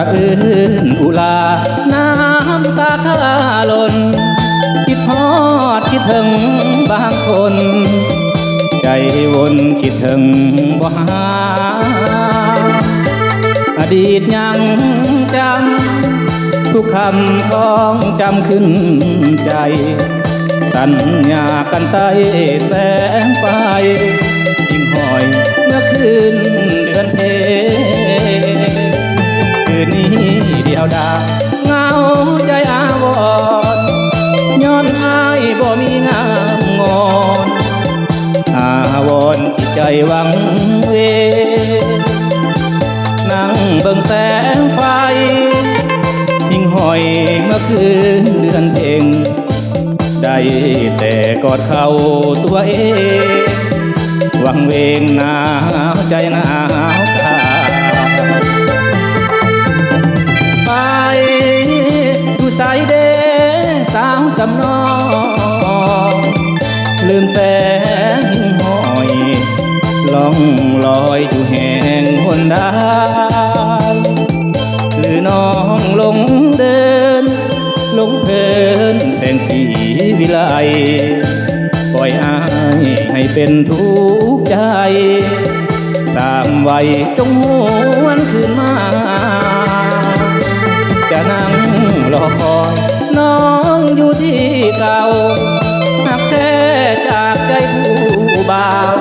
ะอื้นอุลา น้ำตาข้าหล่นคิดฮอดคิดถึงบางคน ใจวนคิดถึงบ่หา อดีตยังจำ ทุกคำท้องจำขึ้นใจ สัญญากันใต้แสงไฟยิ่งหอยเมื่อคืนเดือนเพ นนี้เดียวดายเหงาใจอาวรณ์ย้อนอายบ่มีงามงอนอาวรณ์จิตใจวังเวนั่งเบิ่งแสงไฟหิ่งห้อยเมื่อคืนเดือนเพ็งได้แต่กอดเขาตัวเอง วังเวงหนาวใจหนาว สำนองลืมแสงหอยล่องลอยอยู่แห่งหนดานหรือน้องลงเดินลงเพลินแสงสีวิไลปล่อยอายให้เป็นทุกข์ใจ ตามไว้จงหวนคืนมา จะนั่งรอคอย เก่าหักแท้จากใจผู้บ่าว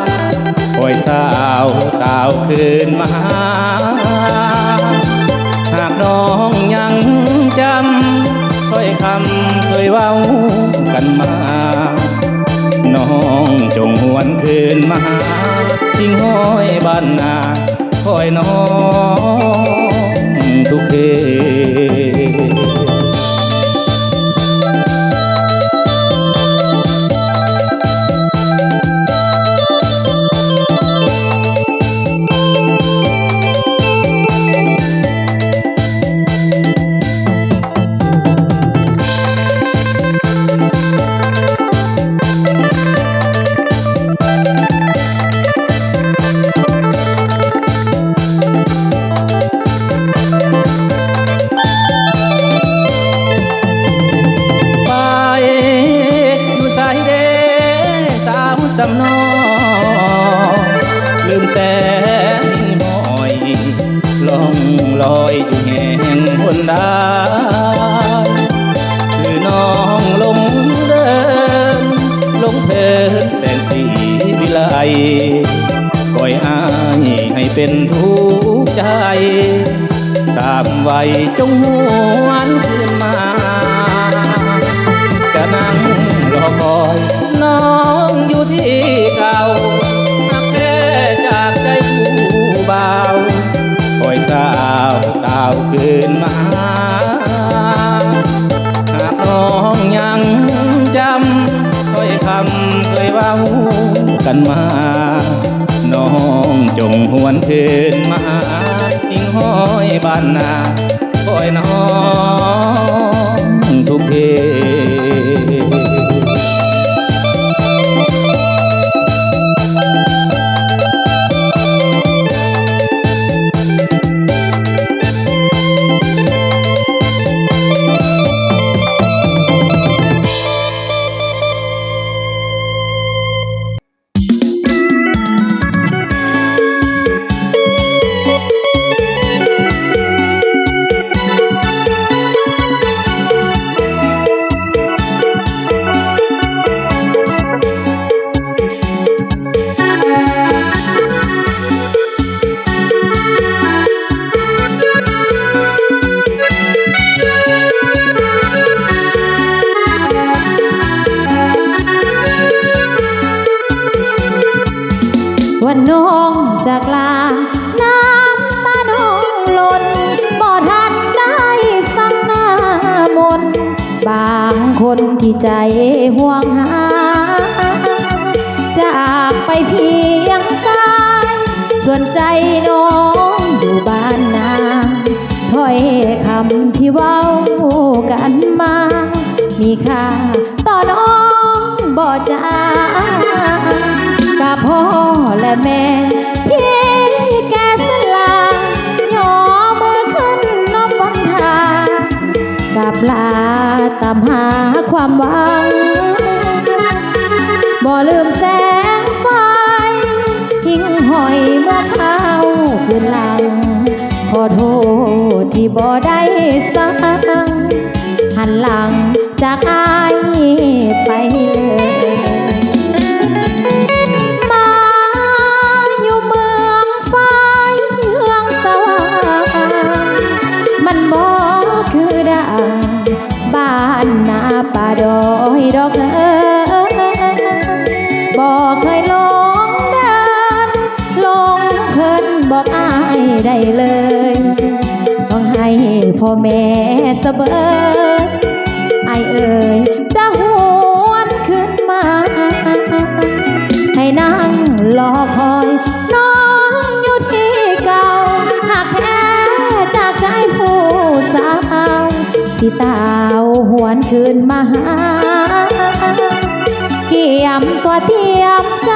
คอยสาวตาวคืนมา หากน้องยังจำถ้อยคำเคยเว้ากันมา น้องจงหวนคืนมาทิ้งห้อยบ้านนาคอยน้อง ล่องลอยอยู่แห่งหนดาคือน้องลงเดินลงเพลินแสงสีวิไลปล่อยอายให้เป็นทุกข์ใจ ตามไว้จงหวนคืน นน้องจากลา น้ำตาน้องหล่นบ่ทันได้สังหน้ามน บางคนที่ใจห่วงหา จากไปเพียงกายส่วนใจน้องอยู่บ้านนาถ้อยคำที่เว้ากันมา มีค่า แม่เพี่แกสลาหยอมือขึ้นนอบันทางกับลาตามหาความหวัง บ่ลืมแสงไฟทิ้งหอยเมื่อเท้าคืนหลัง ขอโทษที่บ่ได้สั่งหันหลังจากอา พ่อแม่เสเบอไอเอ่ยจะหวนขึ้นมา ให้นั่งรอคอย น้องอยู่ที่เก่า หากแท้จากใจผู้สาวสิตาวหวนคืนมาหา เกี่ยมตัวเทียมใจ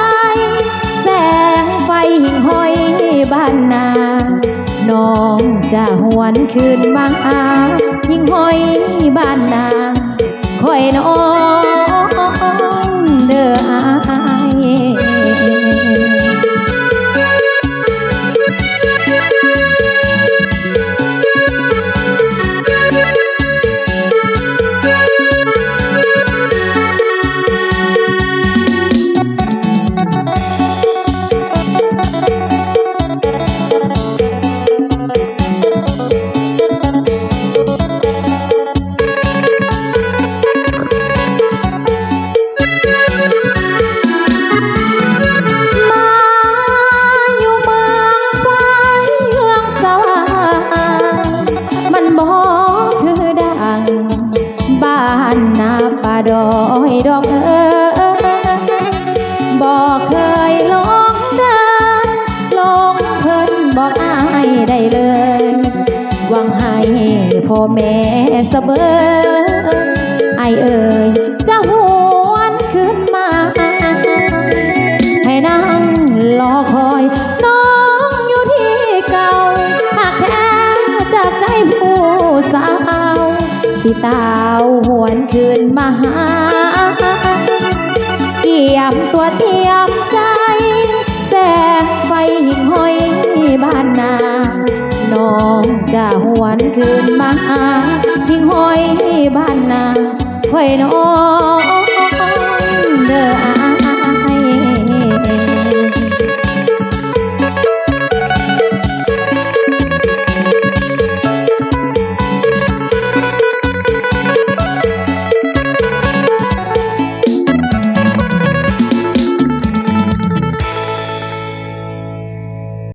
แสงไฟหิ่งห้อยบ้านนา น้องจะหวนคืนบางอายิ่งห้อยบ้านนาคอยน้อง บอกเคยลงเดินลงเพิ่นบอกอายได้เลยหวังให้พ่อแม่เสบอไอเอ่ยจะหวนขึ้นมา ให้นั่งรอคอยน้องอยู่ที่เก่าหากแท้จากใจผู้สาวสิตา